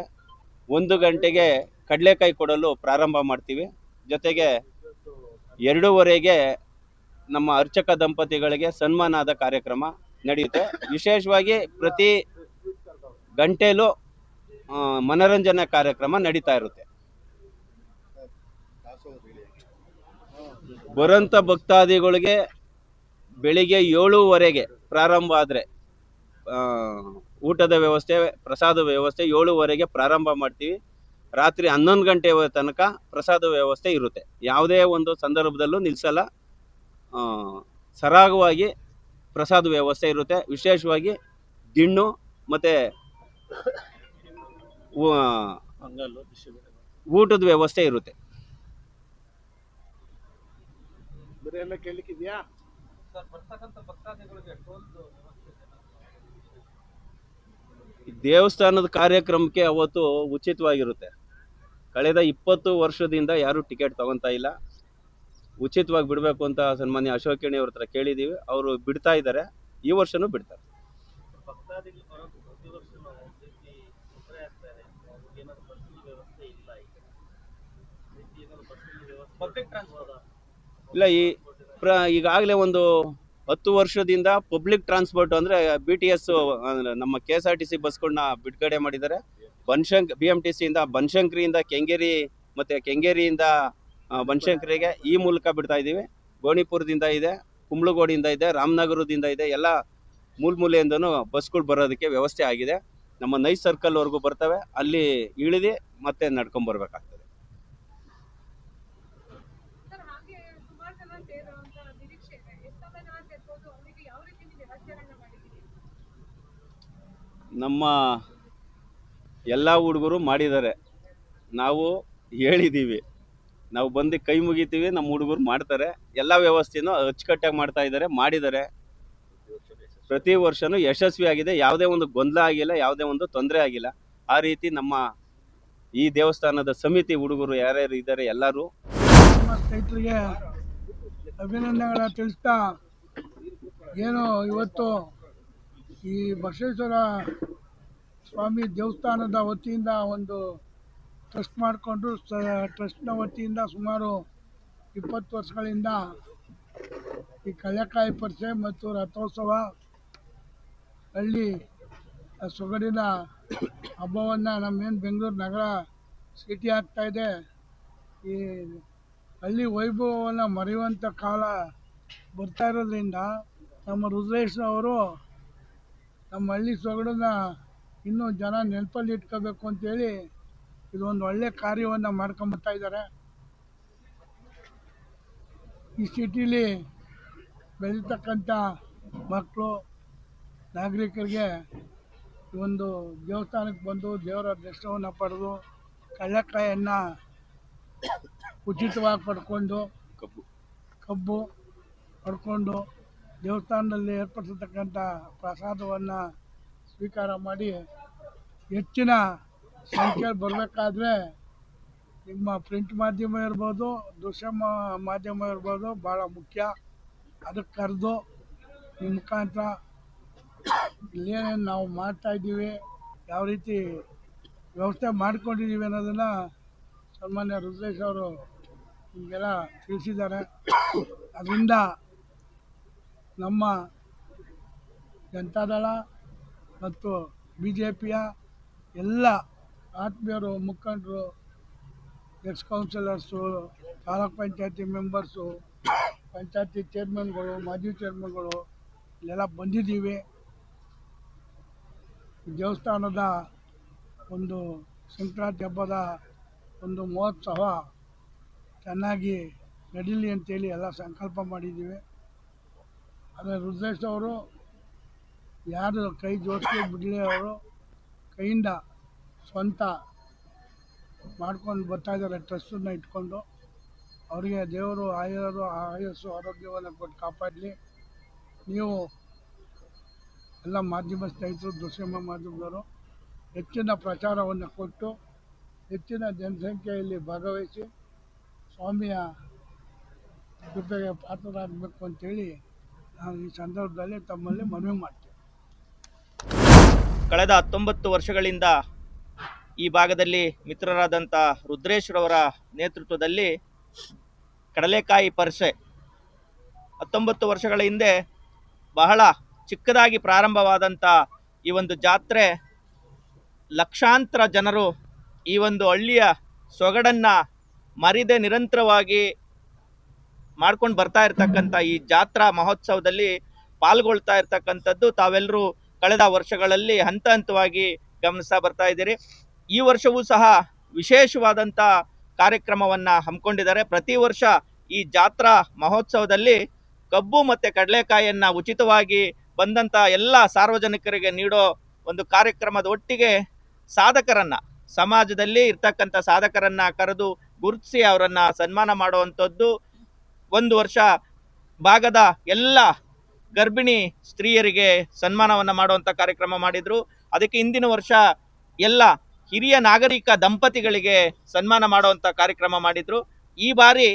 Speaker 2: ಒಂದು ಗಂಟೆಗೆ ಕಡಲೆಕಾಯಿ ಕೊಡಲು ಪ್ರಾರಂಭ ಮಾಡ್ತೀವಿ. ಜೊತೆಗೆ ಎರಡೂವರೆಗೆ ನಮ್ಮ ಅರ್ಚಕ ದಂಪತಿಗಳಿಗೆ ಸನ್ಮಾನದ ಕಾರ್ಯಕ್ರಮ ನಡೆಯುತ್ತೆ. ವಿಶೇಷವಾಗಿ ಪ್ರತಿ ಗಂಟೆಲೂ ಮನರಂಜನಾ ಕಾರ್ಯಕ್ರಮ ನಡೀತಾ ಇರುತ್ತೆ. ಬರೋಂಥ ಭಕ್ತಾದಿಗಳಿಗೆ ಬೆಳಿಗ್ಗೆ ಏಳುವರೆಗೆ ಪ್ರಾರಂಭ ಆದರೆ ಊಟದ ವ್ಯವಸ್ಥೆ ಪ್ರಸಾದ ವ್ಯವಸ್ಥೆ ಏಳುವರೆಗೆ ಪ್ರಾರಂಭ ಮಾಡ್ತೀವಿ. ರಾತ್ರಿ ಹನ್ನೊಂದು ಗಂಟೆ ತನಕ ಪ್ರಸಾದ ವ್ಯವಸ್ಥೆ ಇರುತ್ತೆ. ಯಾವುದೇ ಒಂದು ಸಂದರ್ಭದಲ್ಲೂ ನಿಲ್ಲಿಸಲ್ಲ ಸರಾಗವಾಗಿ ಪ್ರಸಾದ ವ್ಯವಸ್ಥೆ ಇರುತ್ತೆ. ವಿಶೇಷವಾಗಿ ದಿಣ್ಣು ಮತ್ತು ಊಟದ ವ್ಯವಸ್ಥೆ ಇರುತ್ತೆ.
Speaker 3: ಕೇಳಲಿಕ್ಕಿದ್ಯಾ?
Speaker 2: ಈ ದೇವಸ್ಥಾನದ ಕಾರ್ಯಕ್ರಮಕ್ಕೆ ಅವತ್ತು ಉಚಿತವಾಗಿರುತ್ತೆ. ಕಳೆದ ಇಪ್ಪತ್ತು ವರ್ಷದಿಂದ ಯಾರೂ ಟಿಕೆಟ್ ತಗೊತಾ ಇಲ್ಲ. ಉಚಿತವಾಗಿ ಬಿಡಬೇಕು ಅಂತ ಸನ್ಮಾನ್ಯ ಅಶೋಕಿಣಿ ಅವ್ರ ಹತ್ರ ಕೇಳಿದ್ದೀವಿ ಅವರು ಬಿಡ್ತಾ ಇದ್ದಾರೆ. ಈ ವರ್ಷನೂ ಬಿಡ್ತಾರೆ. ಇಲ್ಲ ಈ ಪ್ರ ಈಗಾಗಲೇ ಒಂದು ಹತ್ತು ವರ್ಷದಿಂದ ಪಬ್ಲಿಕ್ ಟ್ರಾನ್ಸ್ಪೋರ್ಟ್ ಅಂದರೆ ಬಿ ಟಿ ಎಸ್ ನಮ್ಮ K S R T C ಬಸ್ಗಳನ್ನ ಬಿಡುಗಡೆ ಮಾಡಿದ್ದಾರೆ. ಬನಶಂಕ್ ಬಿ ಎಂ ಟಿ ಸಿಯಿಂದ ಬನಶಂಕರಿಯಿಂದ ಕೆಂಗೇರಿ ಮತ್ತು ಕೆಂಗೇರಿಯಿಂದ ಬನ್ಶಂಕರಿಗೆ ಈ ಮೂಲಕ ಬಿಡ್ತಾ ಇದ್ದೀವಿ. ಗೋಣಿಪುರದಿಂದ ಇದೆ ಕುಂಬ್ಳಗೋಡಿಂದ ಇದೆ, ರಾಮನಗರದಿಂದ ಇದೆ, ಎಲ್ಲ ಮೂಲ ಮೂಲೆಯಿಂದನೂ ಬಸ್ಗಳು ಬರೋದಕ್ಕೆ ವ್ಯವಸ್ಥೆ ಆಗಿದೆ. ನಮ್ಮ ನೈಸ್ ಸರ್ಕಲ್ವರೆಗೂ ಬರ್ತವೆ. ಅಲ್ಲಿ ಇಳಿದು ಮತ್ತೆ ನಡ್ಕೊಂಬರ್ಬೇಕಾಗ್ತದೆ
Speaker 4: ಸರ್ ಹಾಗೆ ಸುಮಾರು ಜನ ಸೇರುವಂತ ನಿರೀಕ್ಷೆ ಇದೆ ಎಷ್ಟೊಂದ ಜನ ಸೇರ್ಬೋದು ಅವರಿಗೆ ಯಾವ ರೀತಿ ನೀವು ವ್ಯವಸ್ಥೆಗಳನ್ನ ಮಾಡಿದ್ದೀರಿ
Speaker 2: ನಮ್ಮ ಎಲ್ಲ ಹುಡುಗರು ಮಾಡಿದ್ದಾರೆ. ನಾವು ಹೇಳಿದ್ದೀವಿ ನಾವು ಬಂದು ಕೈ ಮುಗಿತೀವಿ, ನಮ್ಮ ಹುಡುಗರು ಮಾಡ್ತಾರೆ. ಎಲ್ಲ ವ್ಯವಸ್ಥೆನೂ ಅಚ್ಚುಕಟ್ಟಾಗಿ ಮಾಡ್ತಾ ಇದ್ದಾರೆ, ಮಾಡಿದ್ದಾರೆ. ಪ್ರತಿ ವರ್ಷವೂ ಯಶಸ್ವಿಯಾಗಿದೆ ಯಾವುದೇ ಒಂದು ಗೊಂದಲ ಆಗಿಲ್ಲ, ಯಾವುದೇ ಒಂದು ತೊಂದರೆ ಆಗಿಲ್ಲ. ಆ ರೀತಿ ನಮ್ಮ ಈ ದೇವಸ್ಥಾನದ ಸಮಿತಿ ಹುಡುಗರು ಯಾರ್ಯಾರು ಇದ್ದಾರೆ ಎಲ್ಲರೂ
Speaker 3: ನಮ್ಮ ಅಭಿನಂದನೆಗಳ ತಿಳಿಸ್ತಾ, ಏನು ಇವತ್ತು ಈ ಬಸವೇಶ್ವರ ಸ್ವಾಮಿ ದೇವಸ್ಥಾನದ ವತಿಯಿಂದ ಒಂದು ಟ್ರಸ್ಟ್ ಮಾಡಿಕೊಂಡು ಟ್ರಸ್ಟ್ನ ವತಿಯಿಂದ ಸುಮಾರು ಇಪ್ಪತ್ತು ವರ್ಷಗಳಿಂದ ಈ ಕಳ್ಳೆಕಾಯಿ ಪರಿಷೆ ಮತ್ತು ರಥೋತ್ಸವ ಹಳ್ಳಿ ಸೊಗಡಿನ ಹಬ್ಬವನ್ನು ನಮ್ಮೇನು ಬೆಂಗಳೂರು ನಗರ ಸಿಟಿ ಆಗ್ತಾಯಿದೆ ಈ ಹಳ್ಳಿ ವೈಭವವನ್ನು ಮರೆಯುವಂಥ ಕಾಲ ಬರ್ತಾ ಇರೋದ್ರಿಂದ ನಮ್ಮ ರುದ್ರೇಶ್ ಅವರು ನಮ್ಮ ಹಳ್ಳಿ ಸೊಗಡನ್ನ ಇನ್ನೂ ಜನ ನೆನಪಲ್ಲಿ ಇಟ್ಕೋಬೇಕು ಅಂತೇಳಿ ಇದೊಂದು ಒಳ್ಳೆ ಕಾರ್ಯವನ್ನು ಮಾಡ್ಕೊಂಬರ್ತಾ ಇದ್ದಾರೆ. ಈ ಸಿಟಿಲಿ ಬೆಳೀತಕ್ಕಂಥ ಮಕ್ಕಳು ನಾಗರಿಕರಿಗೆ ಈ ಒಂದು ದೇವಸ್ಥಾನಕ್ಕೆ ಬಂದು ದೇವರ ದರ್ಶನವನ್ನು ಪಡೆದು ಕಳ್ಳಕಾಯನ್ನು ಉಚಿತವಾಗಿ ಪಡ್ಕೊಂಡು
Speaker 2: ಕಬ್ಬು.
Speaker 3: ಕಬ್ಬು ಪಡ್ಕೊಂಡು ದೇವಸ್ಥಾನದಲ್ಲಿ ಏರ್ಪಡಿಸತಕ್ಕಂಥ ಪ್ರಸಾದವನ್ನು ಸ್ವೀಕಾರ ಮಾಡಿ ಹೆಚ್ಚಿನ ಸಂಖ್ಯೆಯಲ್ಲಿ ಬರಬೇಕಾದ್ರೆ ನಿಮ್ಮ ಪ್ರಿಂಟ್ ಮಾಧ್ಯಮ ಇರ್ಬೋದು ದೃಶ್ಯ ಮಾಧ್ಯಮ ಇರ್ಬೋದು ಭಾಳ ಮುಖ್ಯ. ಅದಕ್ಕೆ ಕರೆದು ನಿಮ್ಮ ಮುಖಾಂತರ ಇಲ್ಲೇನೇನು ನಾವು ಮಾಡ್ತಾಯಿದ್ದೀವಿ ಯಾವ ರೀತಿ ವ್ಯವಸ್ಥೆ ಮಾಡಿಕೊಂಡಿದ್ದೀವಿ ಅನ್ನೋದನ್ನು ಸನ್ಮಾನ್ಯ ರುದ್ರೇಶ್ ಅವರು ನಿಮಗೆಲ್ಲ ತಿಳಿಸಿದ್ದಾರೆ. ಅದರಿಂದ ನಮ್ಮ ಜನತಾದಳ ಮತ್ತು ಬಿ ಜೆ ಪಿಯ ಎಲ್ಲ ಆತ್ಮೀಯರು, ಮುಖಂಡರು ex councillors taluk panchayat members panchayat ಚೇರ್ಮನ್ಗಳು ಮಾಜಿ ಚೇರ್ಮನ್ಗಳು ಇಲ್ಲೆಲ್ಲ ಬಂದಿದ್ದೀವಿ. ದೇವಸ್ಥಾನದ ಒಂದು ಸಂಕ್ರಾಂತಿ ಹಬ್ಬದ ಒಂದು ಮಹೋತ್ಸವ ಚೆನ್ನಾಗಿ ನಡೀಲಿ ಅಂತೇಳಿ ಎಲ್ಲ ಸಂಕಲ್ಪ ಮಾಡಿದ್ದೀವಿ. ಆದರೆ ರುದ್ರೇಶ್ ಅವರು, ಯಾರು ಕೈ ಜೋಡಿಸಿ ಬಿಡಲಿ ಅವರು, ಕೈಯಿಂದ ಸ್ವಂತ ಮಾಡ್ಕೊಂಡು ಬರ್ತಾ ಇದ್ದಾರೆ ಟ್ರಸ್ಟನ್ನು ಇಟ್ಕೊಂಡು, ಅವರಿಗೆ ದೇವರು ಆಯುರು, ಆಯಸ್ಸು, ಆರೋಗ್ಯವನ್ನು ಕೊಟ್ಟು ಕಾಪಾಡಲಿ. ನೀವು ಎಲ್ಲ ಮಾಧ್ಯಮ ಸ್ನೇಹಿತರು ದೃಶ್ಯ ಮಾಧ್ಯಮದವರು, ಹೆಚ್ಚಿನ ಪ್ರಚಾರವನ್ನು ಕೊಟ್ಟು, ಹೆಚ್ಚಿನ ಜನಸಂಖ್ಯೆಯಲ್ಲಿ ಭಾಗವಹಿಸಿ, ಸ್ವಾಮಿಯ ಕೃಪೆಗೆ ಪಾತ್ರರಾಗಬೇಕು ಅಂತೇಳಿ ನಾನು ಈ ಸಂದರ್ಭದಲ್ಲಿ ತಮ್ಮಲ್ಲಿ ಮನವಿ ಮಾಡ್ತೇವೆ
Speaker 5: ಕಳೆದ ಹತ್ತೊಂಬತ್ತು ವರ್ಷಗಳಿಂದ ಈ ಭಾಗದಲ್ಲಿ ಮಿತ್ರರಾದಂಥ ರುದ್ರೇಶ್ರವರ ನೇತೃತ್ವದಲ್ಲಿ ಕಡಲೆಕಾಯಿ ಪರಿಷೆ ಹತ್ತೊಂಬತ್ತು ವರ್ಷಗಳ ಹಿಂದೆ ಬಹಳ ಚಿಕ್ಕದಾಗಿ ಪ್ರಾರಂಭವಾದಂಥ ಈ ಒಂದು ಜಾತ್ರೆ ಲಕ್ಷಾಂತರ ಜನರು ಈ ಒಂದು ಹಳ್ಳಿಯ ಸೊಗಡನ್ನು ಮರಿದೆ ನಿರಂತರವಾಗಿ ಮಾಡ್ಕೊಂಡು ಬರ್ತಾ ಇರ್ತಕ್ಕಂಥ ಈ ಜಾತ್ರಾ ಮಹೋತ್ಸವದಲ್ಲಿ ಪಾಲ್ಗೊಳ್ತಾ ಇರ್ತಕ್ಕಂಥದ್ದು ತಾವೆಲ್ಲರೂ ಕಳೆದ ವರ್ಷಗಳಲ್ಲಿ ಹಂತ ಹಂತವಾಗಿ ಗಮನಿಸ್ತಾ ಬರ್ತಾ ಇದ್ದೀರಿ. ಈ ವರ್ಷವೂ ಸಹ ವಿಶೇಷವಾದಂಥ ಕಾರ್ಯಕ್ರಮವನ್ನು ಹಮ್ಮಿಕೊಂಡಿದ್ದಾರೆ. ಪ್ರತಿ ವರ್ಷ ಈ ಜಾತ್ರಾ ಮಹೋತ್ಸವದಲ್ಲಿ ಕಬ್ಬು ಮತ್ತು ಕಡಲೆಕಾಯಿಯನ್ನು ಉಚಿತವಾಗಿ ಬಂದಂಥ ಎಲ್ಲ ಸಾರ್ವಜನಿಕರಿಗೆ ನೀಡೋ ಒಂದು ಕಾರ್ಯಕ್ರಮದ ಒಟ್ಟಿಗೆ ಸಾಧಕರನ್ನ, ಸಮಾಜದಲ್ಲಿ ಇರ್ತಕ್ಕಂಥ ಸಾಧಕರನ್ನ ಕರೆದು ಗುರುತಿಸಿ ಅವರನ್ನು ಸನ್ಮಾನ ಮಾಡುವಂಥದ್ದು ಒಂದು ವರ್ಷ ಭಾಗದ ಎಲ್ಲ ಗರ್ಭಿಣಿ ಸ್ತ್ರೀಯರಿಗೆ ಸನ್ಮಾನವನ್ನು ಮಾಡುವಂಥ ಕಾರ್ಯಕ್ರಮ ಮಾಡಿದ್ರು. ಅದಕ್ಕೆ ಇಂದಿನ ವರ್ಷ ಎಲ್ಲ ಹಿರಿಯ ನಾಗರಿಕ ದಂಪತಿಗಳಿಗೆ ಸನ್ಮಾನ ಮಾಡುವಂಥ ಕಾರ್ಯಕ್ರಮ ಮಾಡಿದ್ರು. ಈ ಬಾರಿ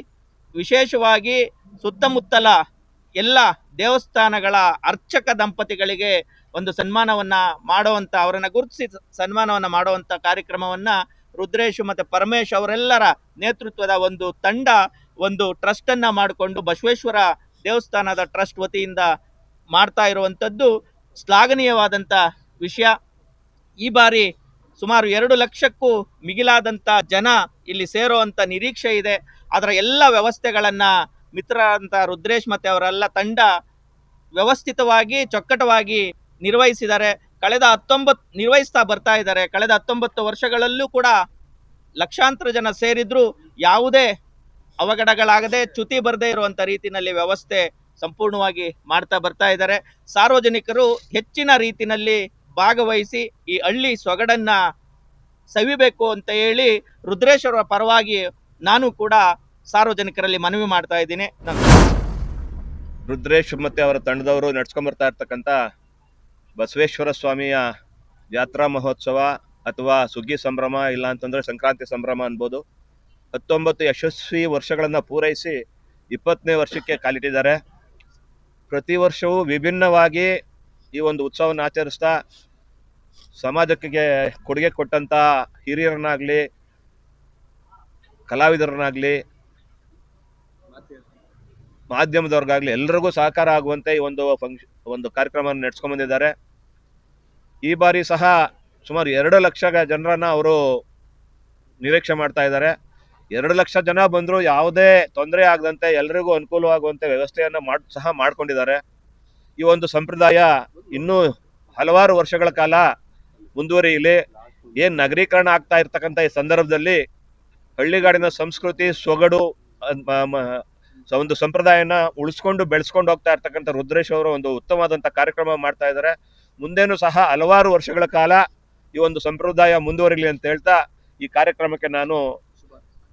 Speaker 5: ವಿಶೇಷವಾಗಿ ಸುತ್ತಮುತ್ತಲ ಎಲ್ಲ ದೇವಸ್ಥಾನಗಳ ಅರ್ಚಕ ದಂಪತಿಗಳಿಗೆ ಒಂದು ಸನ್ಮಾನವನ್ನ ಮಾಡುವಂತ, ಅವರನ್ನು ಗುರುತಿಸಿ ಸನ್ಮಾನವನ್ನ ಮಾಡುವಂತ ಕಾರ್ಯಕ್ರಮವನ್ನ ರುದ್ರೇಶ್ ಮತ್ತೆ ಪರಮೇಶ್ ಅವರೆಲ್ಲರ ನೇತೃತ್ವದ ಒಂದು ತಂಡ ಒಂದು ಟ್ರಸ್ಟ್ ಅನ್ನ ಮಾಡಿಕೊಂಡು ಬಸವೇಶ್ವರ ದೇವಸ್ಥಾನದ ಟ್ರಸ್ಟ್ ವತಿಯಿಂದ ಮಾಡ್ತಾ ಇರುವಂಥದ್ದು ಶ್ಲಾಘನೀಯವಾದಂಥ ವಿಷಯ. ಈ ಬಾರಿ ಸುಮಾರು ಎರಡು ಲಕ್ಷಕ್ಕೂ ಮಿಗಿಲಾದಂಥ ಜನ ಇಲ್ಲಿ ಸೇರುವಂಥ ನಿರೀಕ್ಷೆ ಇದೆ. ಅದರ ಎಲ್ಲ ವ್ಯವಸ್ಥೆಗಳನ್ನು ಮಿತ್ರರಂತ ರುದ್ರೇಶ್ ಮತ್ತೆ ಅವರೆಲ್ಲ ತಂಡ ವ್ಯವಸ್ಥಿತವಾಗಿ, ಚೊಕ್ಕಟವಾಗಿ ನಿರ್ವಹಿಸಿದ್ದಾರೆ. ಕಳೆದ ಹತ್ತೊಂಬತ್ತು ನಿರ್ವಹಿಸ್ತಾ ಬರ್ತಾ ಇದ್ದಾರೆ. ಕಳೆದ ಹತ್ತೊಂಬತ್ತು ವರ್ಷಗಳಲ್ಲೂ ಕೂಡ ಲಕ್ಷಾಂತರ ಜನ ಸೇರಿದ್ರು ಯಾವುದೇ ಅವಘಡಗಳಾಗದೆ ಚ್ಯುತಿ ಬರದೇ ಇರುವಂಥ ರೀತಿಯಲ್ಲಿ ವ್ಯವಸ್ಥೆ ಸಂಪೂರ್ಣವಾಗಿ ಮಾಡ್ತಾ ಬರ್ತಾ ಇದ್ದಾರೆ. ಸಾರ್ವಜನಿಕರು ಹೆಚ್ಚಿನ ರೀತಿಯಲ್ಲಿ ಭಾಗವಹಿಸಿ ಈ ಹಳ್ಳಿ ಸೊಗಡನ್ನ ಸವಿಬೇಕು ಅಂತ ಹೇಳಿ ರುದ್ರೇಶ್ವರ ಪರವಾಗಿ ನಾನು ಕೂಡ ಸಾರ್ವಜನಿಕರಲ್ಲಿ ಮನವಿ ಮಾಡ್ತಾ ಇದ್ದೀನಿ.
Speaker 6: ರುದ್ರೇಶ್ ಮತ್ತೆ ಅವರ ತಂಡದವರು ನಡ್ಸ್ಕೊಂಬರ್ತಾ ಇರ್ತಕ್ಕಂಥ ಬಸವೇಶ್ವರ ಸ್ವಾಮಿಯ ಜಾತ್ರಾ ಮಹೋತ್ಸವ ಅಥವಾ ಸುಗ್ಗಿ ಸಂಭ್ರಮ ಇಲ್ಲ ಅಂತಂದ್ರೆ ಸಂಕ್ರಾಂತಿ ಸಂಭ್ರಮ ಅನ್ಬೋದು. ಹತ್ತೊಂಬತ್ತು ಯಶಸ್ವಿ ವರ್ಷಗಳನ್ನು ಪೂರೈಸಿ ಇಪ್ಪತ್ತನೇ ವರ್ಷಕ್ಕೆ ಕಾಲಿಟ್ಟಿದ್ದಾರೆ. ಪ್ರತಿ ವರ್ಷವೂ ವಿಭಿನ್ನವಾಗಿ ಈ ಒಂದು ಉತ್ಸವವನ್ನು ಆಚರಿಸ್ತಾ ಸಮಾಜಕ್ಕೆ ಕೊಡುಗೆ ಕೊಟ್ಟಂಥ ಹಿರಿಯರನ್ನಾಗಲಿ, ಕಲಾವಿದರನ್ನಾಗಲಿ, ಮಾಧ್ಯಮದವ್ರಿಗಾಗಲಿ ಎಲ್ರಿಗೂ ಸಹಕಾರ ಆಗುವಂತೆ ಈ ಒಂದು ಫಂಕ್ಷನ್ ಒಂದು ಕಾರ್ಯಕ್ರಮವನ್ನು ನಡೆಸ್ಕೊಂಡ್ ಬಂದಿದ್ದಾರೆ. ಈ ಬಾರಿ ಸಹ ಸುಮಾರು ಎರಡು ಲಕ್ಷ ಜನರನ್ನ ಅವರು ನಿರೀಕ್ಷೆ ಮಾಡ್ತಾ ಇದ್ದಾರೆ. ಎರಡು ಲಕ್ಷ ಜನ ಬಂದರೂ ಯಾವುದೇ ತೊಂದರೆ ಆಗದಂತೆ ಎಲ್ರಿಗೂ ಅನುಕೂಲವಾಗುವಂತೆ ವ್ಯವಸ್ಥೆಯನ್ನು ಮಾಡ್, ಸಹ ಮಾಡ್ಕೊಂಡಿದ್ದಾರೆ. ಈ ಒಂದು ಸಂಪ್ರದಾಯ ಇನ್ನೂ ಹಲವಾರು ವರ್ಷಗಳ ಕಾಲ ಮುಂದುವರಿಯಲಿ. ಏನು ನಗರೀಕರಣ ಆಗ್ತಾ ಇರ್ತಕ್ಕಂಥ ಈ ಸಂದರ್ಭದಲ್ಲಿ ಹಳ್ಳಿಗಾಡಿನ ಸಂಸ್ಕೃತಿ, ಸೊಗಡು ಒಂದು ಸಂಪ್ರದಾಯನ ಉಳಿಸ್ಕೊಂಡು ಬೆಳೆಸ್ಕೊಂಡು ಹೋಗ್ತಾ ಇರ್ತಕ್ಕಂಥ ರುದ್ರೇಶ್ ಅವರು ಒಂದು ಉತ್ತಮವಾದಂಥ ಕಾರ್ಯಕ್ರಮ ಮಾಡ್ತಾ ಇದ್ದಾರೆ. ಮುಂದೇನು ಸಹ ಹಲವಾರು ವರ್ಷಗಳ ಕಾಲ ಈ ಒಂದು ಸಂಪ್ರದಾಯ ಮುಂದುವರಿಲಿ ಅಂತ ಹೇಳ್ತಾ ಈ ಕಾರ್ಯಕ್ರಮಕ್ಕೆ ನಾನು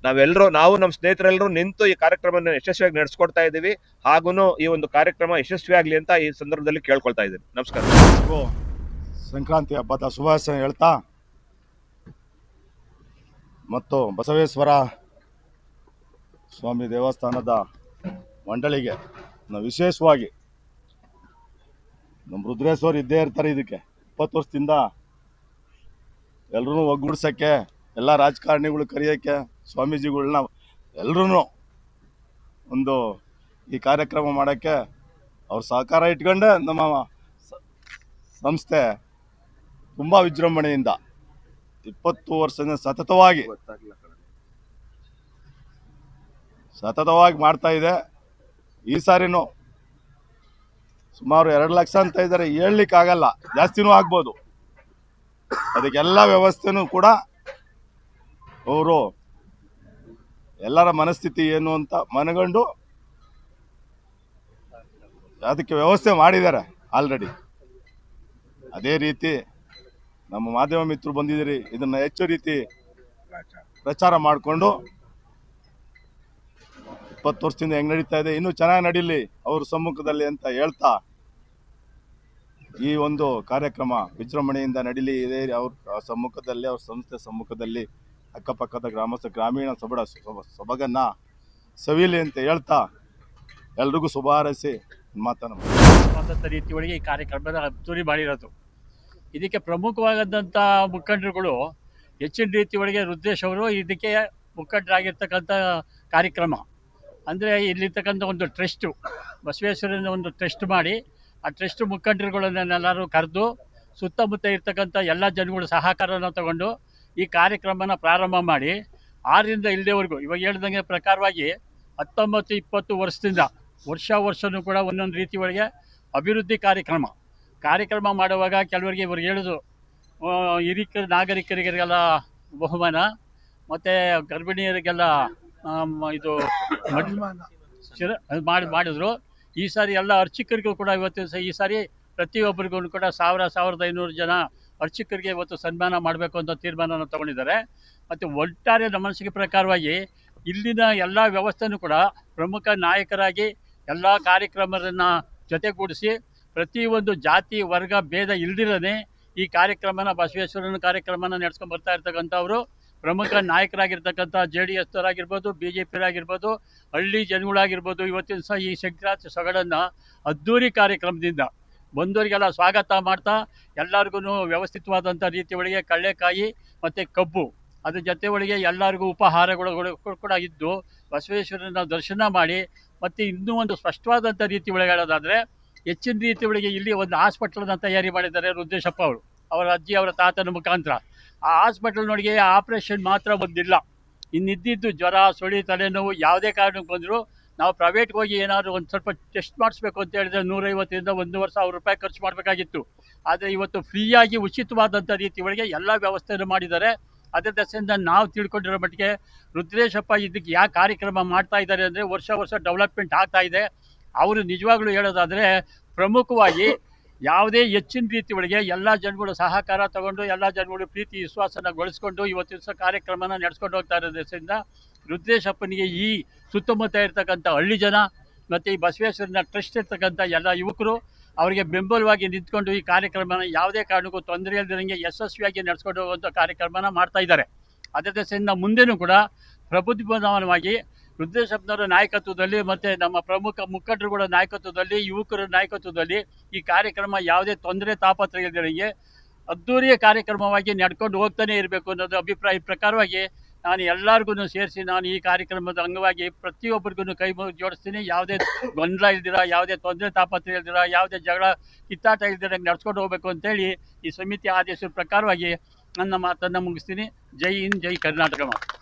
Speaker 6: ನಾವೆಲ್ಲರೂ ನಾವು ನಮ್ಮ ಸ್ನೇಹಿತರೆಲ್ಲರೂ ನಿಂತು ಈ ಕಾರ್ಯಕ್ರಮವನ್ನು ಯಶಸ್ವಿಯಾಗಿ ನಡೆಸ್ಕೊಡ್ತಾ ಇದ್ದೀವಿ. ಹಾಗೂ ಈ ಒಂದು ಕಾರ್ಯಕ್ರಮ ಯಶಸ್ವಿಯಾಗಲಿ ಅಂತ ಈ ಸಂದರ್ಭದಲ್ಲಿ ಕೇಳ್ಕೊಳ್ತಾ ಇದ್ದೀನಿ. ನಮಸ್ಕಾರ.
Speaker 7: ಸಂಕ್ರಾಂತಿ ಹಬ್ಬದ ಶುಭಾಶಯ ಹೇಳ್ತಾ. ಮತ್ತು ಬಸವೇಶ್ವರ ಸ್ವಾಮಿ ದೇವಸ್ಥಾನದ ಮಂಡಳಿಗೆ ನಾವು ವಿಶೇಷವಾಗಿ ನಮ್ಮ ರುದ್ರೇಶ್ವರ್ ಇದ್ದೇ ಇರ್ತಾರೆ ಇದಕ್ಕೆ. ಇಪ್ಪತ್ತು ವರ್ಷದಿಂದ ಎಲ್ಲರೂ ಒಗ್ಗೂಡ್ಸೋಕ್ಕೆ ಎಲ್ಲ ರಾಜಕಾರಣಿಗಳು ಕರೆಯೋಕ್ಕೆ ಸ್ವಾಮೀಜಿಗಳನ್ನ ಎಲ್ಲರೂ ಒಂದು ಈ ಕಾರ್ಯಕ್ರಮ ಮಾಡೋಕ್ಕೆ ಅವ್ರ ಸಹಕಾರ ಇಟ್ಕೊಂಡೆ ನಮ್ಮ ಸಂಸ್ಥೆ ತುಂಬ ವಿಜೃಂಭಣೆಯಿಂದ ಇಪ್ಪತ್ತು ವರ್ಷದಿಂದ ಸತತವಾಗಿ ಸತತವಾಗಿ ಮಾಡ್ತಾ ಇದೆ. ಈ ಸಾರಿನೂ ಸುಮಾರು ಎರಡು ಲಕ್ಷ ಅಂತ ಇದ್ದಾರೆ. ಹೇಳ್ಲಿಕ್ಕಾಗಲ್ಲ. ಜಾಸ್ತಿನೂ ಆಗ್ಬೋದು. ಅದಕ್ಕೆಲ್ಲ ವ್ಯವಸ್ಥೆನೂ ಕೂಡ ಅವರು ಎಲ್ಲರ ಮನಸ್ಥಿತಿ ಏನು ಅಂತ ಮನಗಂಡು ಅದಕ್ಕೆ ವ್ಯವಸ್ಥೆ ಮಾಡಿದ್ದಾರೆ ಆಲ್ರೆಡಿ ಅದೇ ರೀತಿ ನಮ್ಮ ಮಾಧ್ಯಮ ಮಿತ್ರರು ಬಂದಿದ್ದೀರಿ, ಇದನ್ನು ಹೆಚ್ಚು ರೀತಿ ಪ್ರಚಾರ ಮಾಡಿಕೊಂಡು ಇಪ್ಪತ್ತು ವರ್ಷದಿಂದ ಹೆಂಗೆ ನಡೀತಾ ಇದೆ, ಇನ್ನೂ ಚೆನ್ನಾಗಿ ನಡೀಲಿ ಅವ್ರ ಸಮ್ಮುಖದಲ್ಲಿ ಅಂತ ಹೇಳ್ತಾ ಈ ಒಂದು ಕಾರ್ಯಕ್ರಮ ವಿಜೃಂಭಣೆಯಿಂದ ನಡೀಲಿ, ಇದೇ ಅವ್ರ ಸಮ್ಮುಖದಲ್ಲಿ, ಅವ್ರ ಸಂಸ್ಥೆ ಸಮ್ಮುಖದಲ್ಲಿ ಅಕ್ಕಪಕ್ಕದ ಗ್ರಾಮಸ್ಥ ಗ್ರಾಮೀಣ ಸೊಬಡ ಸೊಬ- ಸೊಬಗನ್ನ ಸವಿಲಿ ಅಂತ ಹೇಳ್ತಾ ಎಲ್ರಿಗೂ ಶುಭ ಹಾರೈಸಿ ಮಾತನ್ನು
Speaker 8: ಆದಂಥ ರೀತಿ ಒಳಗೆ ಈ ಕಾರ್ಯಕ್ರಮದ ಅದ್ದೂರಿ ಮಾಡಿರೋದು. ಇದಕ್ಕೆ ಪ್ರಮುಖವಾದಂಥ ಮುಖಂಡರುಗಳು ಹೆಚ್ಚಿನ ರೀತಿ ಒಳಗೆ ರುದ್ರೇಶ್ ಅವರು, ಇದಕ್ಕೆ ಮುಖಂಡರಾಗಿರ್ತಕ್ಕಂಥ ಕಾರ್ಯಕ್ರಮ. ಅಂದರೆ ಇಲ್ಲಿರ್ತಕ್ಕಂಥ ಒಂದು ಟ್ರಸ್ಟು, ಬಸವೇಶ್ವರನ ಒಂದು ಟ್ರಸ್ಟ್ ಮಾಡಿ, ಆ ಟ್ರಸ್ಟ್ ಮುಖಂಡರುಗಳನ್ನೆಲ್ಲರೂ ಕರೆದು ಸುತ್ತಮುತ್ತ ಇರ್ತಕ್ಕಂಥ ಎಲ್ಲ ಜನಗಳು ಸಹಕಾರನ ತಗೊಂಡು ಈ ಕಾರ್ಯಕ್ರಮನ ಪ್ರಾರಂಭ ಮಾಡಿ ಆರರಿಂದ ಇಲ್ಲಿವರೆಗೂ ಇವಾಗ ಹೇಳ್ದಂಗೆ ಪ್ರಕಾರವಾಗಿ ಹತ್ತೊಂಬತ್ತು ಇಪ್ಪತ್ತು ವರ್ಷದಿಂದ ವರ್ಷ ವರ್ಷವೂ ಕೂಡ ಒಂದೊಂದು ರೀತಿ ಒಳಗೆ ಅಭಿವೃದ್ಧಿ ಕಾರ್ಯಕ್ರಮ. ಕಾರ್ಯಕ್ರಮ ಮಾಡುವಾಗ ಕೆಲವರಿಗೆ ಇವರು ಹೇಳೋದು ಹಿರಿಕ ನಾಗರಿಕರಿಗೆಲ್ಲ ಬಹುಮಾನ, ಮತ್ತು ಗರ್ಭಿಣಿಯರಿಗೆಲ್ಲ ಇದು ಶಿರ ಮಾಡಿ, ಮಾಡಿದ್ರು. ಈ ಸಾರಿ ಎಲ್ಲ ಅರ್ಚಕರಿಗೂ ಕೂಡ ಇವತ್ತು ಈ ಸಾರಿ ಪ್ರತಿಯೊಬ್ಬರಿಗೂ ಕೂಡ ಸಾವಿರ, ಸಾವಿರದ ಐನೂರು ಜನ ಅರ್ಚಕರಿಗೆ ಇವತ್ತು ಸನ್ಮಾನ ಮಾಡಬೇಕು ಅಂತ ತೀರ್ಮಾನವನ್ನು ತಗೊಂಡಿದ್ದಾರೆ. ಮತ್ತು ಒಟ್ಟಾರೆ ನಮ್ಮ ಮನಸ್ಸಿಗೆ ಪ್ರಕಾರವಾಗಿ ಇಲ್ಲಿನ ಎಲ್ಲ ವ್ಯವಸ್ಥೆಯೂ ಕೂಡ ಪ್ರಮುಖ ನಾಯಕರಾಗಿ ಎಲ್ಲ ಕಾರ್ಯಕ್ರಮವನ್ನು ಜೊತೆಗೂಡಿಸಿ ಪ್ರತಿಯೊಂದು ಜಾತಿ, ವರ್ಗ, ಭೇದ ಇಲ್ದಿರನೇ ಈ ಕಾರ್ಯಕ್ರಮನ ಬಸವೇಶ್ವರನ ಕಾರ್ಯಕ್ರಮನ ನಡೆಸ್ಕೊಂಡು ಬರ್ತಾ ಇರ್ತಕ್ಕಂಥವ್ರು. ಪ್ರಮುಖ ನಾಯಕರಾಗಿರ್ತಕ್ಕಂಥ ಜೆ ಡಿ ಎಸ್ನವರಾಗಿರ್ಬೋದು ಬಿ ಜೆ ಪಿಯವರಾಗಿರ್ಬೋದು ಹಳ್ಳಿ ಜನಗಳಾಗಿರ್ಬೋದು ಇವತ್ತಿನ ಸಹ ಈ ಸಂಕ್ರಾಂತಿ ಸೊಗಡನ್ನು ಅದ್ಧೂರಿ ಕಾರ್ಯಕ್ರಮದಿಂದ ಬಂದವರಿಗೆಲ್ಲ ಸ್ವಾಗತ ಮಾಡ್ತಾ ಎಲ್ಲರಿಗೂ ವ್ಯವಸ್ಥಿತವಾದಂಥ ರೀತಿ ಒಳಗೆ ಕಡಲೆಕಾಯಿ ಮತ್ತು ಕಬ್ಬು. ಅದ್ರ ಜೊತೆ ಒಳಗೆ ಎಲ್ಲರಿಗೂ ಉಪಹಾರಗಳು ಗಳು ಕೂಡ ಇದ್ದು ಬಸವೇಶ್ವರನ ದರ್ಶನ ಮಾಡಿ ಮತ್ತು ಇನ್ನೂ ಒಂದು ಸ್ಪಷ್ಟವಾದಂಥ ರೀತಿ ಒಳಗೆ ಹೇಳೋದಾದರೆ ಹೆಚ್ಚಿನ ರೀತಿ ಒಳಗೆ ಇಲ್ಲಿ ಒಂದು ಹಾಸ್ಪಿಟ್ಲನ್ನ ತಯಾರಿ ಮಾಡಿದ್ದಾರೆ ರುದ್ರೇಶಪ್ಪ ಅವರು. ಅವರ ಅಜ್ಜಿ, ಅವರ ತಾತನ ಮುಖಾಂತರ. ಆ ಹಾಸ್ಪಿಟಲ್ನೊಳಗೆ ಆಪ್ರೇಷನ್ ಮಾತ್ರ ಬಂದಿಲ್ಲ. ಇನ್ನಿದ್ದಿದ್ದು ಜ್ವರ, ಸುಳಿ, ತಲೆನೋವು ಯಾವುದೇ ಕಾರಣಕ್ಕೆ ಬಂದರೂ ನಾವು ಪ್ರೈವೇಟ್ಗೆ ಹೋಗಿ ಏನಾದರೂ ಒಂದು ಸ್ವಲ್ಪ ಟೆಸ್ಟ್ ಮಾಡಿಸ್ಬೇಕು ಅಂತ ಹೇಳಿದ್ರೆ ನೂರೈವತ್ತರಿಂದ ಒಂದೂವರೆ ಸಾವಿರ ರೂಪಾಯಿ ಖರ್ಚು ಮಾಡಬೇಕಾಗಿತ್ತು. ಆದರೆ ಇವತ್ತು ಫ್ರೀಯಾಗಿ ಉಚಿತವಾದಂಥ ರೀತಿ ಒಳಗೆ ಎಲ್ಲ ವ್ಯವಸ್ಥೆಯನ್ನು ಮಾಡಿದ್ದಾರೆ. ಅದೇ ದಸೆಯಿಂದ ನಾವು ತಿಳ್ಕೊಂಡಿರೋ ಮಟ್ಟಿಗೆ ರುದ್ರೇಶಪ್ಪ ಇದಕ್ಕೆ ಯಾವ ಕಾರ್ಯಕ್ರಮ ಮಾಡ್ತಾ ಇದ್ದಾರೆ ಅಂದರೆ ವರ್ಷ ವರ್ಷ ಡೆವಲಪ್ಮೆಂಟ್ ಆಗ್ತಾ ಇದೆ. ಅವರು ನಿಜವಾಗ್ಲೂ ಹೇಳೋದಾದರೆ ಪ್ರಮುಖವಾಗಿ ಯಾವುದೇ ಹೆಚ್ಚಿನ ರೀತಿ ಒಳಗೆ ಎಲ್ಲ ಜನಗಳು ಸಹಕಾರ ತಗೊಂಡು ಎಲ್ಲ ಜನಗಳು ಪ್ರೀತಿ ವಿಶ್ವಾಸನ ಗೊಳಿಸ್ಕೊಂಡು ಇವತ್ತಿನ ಕಾರ್ಯಕ್ರಮನ ನಡೆಸ್ಕೊಂಡು ಹೋಗ್ತಾ ಇರೋದ್ರಿಂದ ರುದ್ರೇಶಪ್ಪನಿಗೆ ಈ ಸುತ್ತಮುತ್ತ ಇರ್ತಕ್ಕಂಥ ಹಳ್ಳಿ ಜನ, ಮತ್ತು ಈ ಬಸವೇಶ್ವರನ ಟ್ರಸ್ಟ್ ಇರ್ತಕ್ಕಂಥ ಎಲ್ಲ ಯುವಕರು, ಅವರಿಗೆ ಬೆಂಬಲವಾಗಿ ನಿಂತ್ಕೊಂಡು ಈ ಕಾರ್ಯಕ್ರಮನ ಯಾವುದೇ ಕಾರಣಕ್ಕೂ ತೊಂದರೆ ಇಲ್ಲದಂಗೆ ಯಶಸ್ವಿಯಾಗಿ ನಡೆಸ್ಕೊಂಡು ಹೋಗುವಂಥ ಕಾರ್ಯಕ್ರಮನ ಮಾಡ್ತಾ ಇದ್ದಾರೆ. ಅದೇ ದೇಶದಿಂದ ಮುಂದೆನೂ ಕೂಡ ಪ್ರಬುದ್ಧಮಾನವಾಗಿ ರುದ್ರೇಶಪ್ಪನವರ ನಾಯಕತ್ವದಲ್ಲಿ ಮತ್ತು ನಮ್ಮ ಪ್ರಮುಖ ಮುಖಂಡರುಗಳ ನಾಯಕತ್ವದಲ್ಲಿ, ಯುವಕರ ನಾಯಕತ್ವದಲ್ಲಿ ಈ ಕಾರ್ಯಕ್ರಮ ಯಾವುದೇ ತೊಂದರೆ ತಾಪತ್ರ ಅದ್ಧೂರಿಯ ಕಾರ್ಯಕ್ರಮವಾಗಿ ನಡ್ಕೊಂಡು ಹೋಗ್ತಾನೆ ಇರಬೇಕು ಅನ್ನೋದು ಅಭಿಪ್ರಾಯ ಪ್ರಕಾರವಾಗಿ ನಾನು ಎಲ್ಲರಿಗೂ ಸೇರಿಸಿ ನಾನು ಈ ಕಾರ್ಯಕ್ರಮದ ಅಂಗವಾಗಿ ಪ್ರತಿಯೊಬ್ಬರಿಗೂ ಕೈ ಜೋಡಿಸ್ತೀನಿ. ಯಾವುದೇ ಗೊಂದಲ ಇಲ್ದಿರ, ಯಾವುದೇ ತೊಂದರೆ ತಾಪತ್ರ ಇಲ್ದಿರ, ಯಾವುದೇ ಜಗಳ, ಕಿತ್ತಾಟ ಇಲ್ದಿರ ನಡ್ಸ್ಕೊಂಡು ಹೋಗಬೇಕು ಅಂತೇಳಿ ಈ ಸಮಿತಿ ಆದೇಶದ ಪ್ರಕಾರವಾಗಿ ನನ್ನ ಮಾತನ್ನು ಮುಗಿಸ್ತೀನಿ. ಜೈ ಹಿಂದ್, ಜೈ ಕರ್ನಾಟಕ ಮಾತು.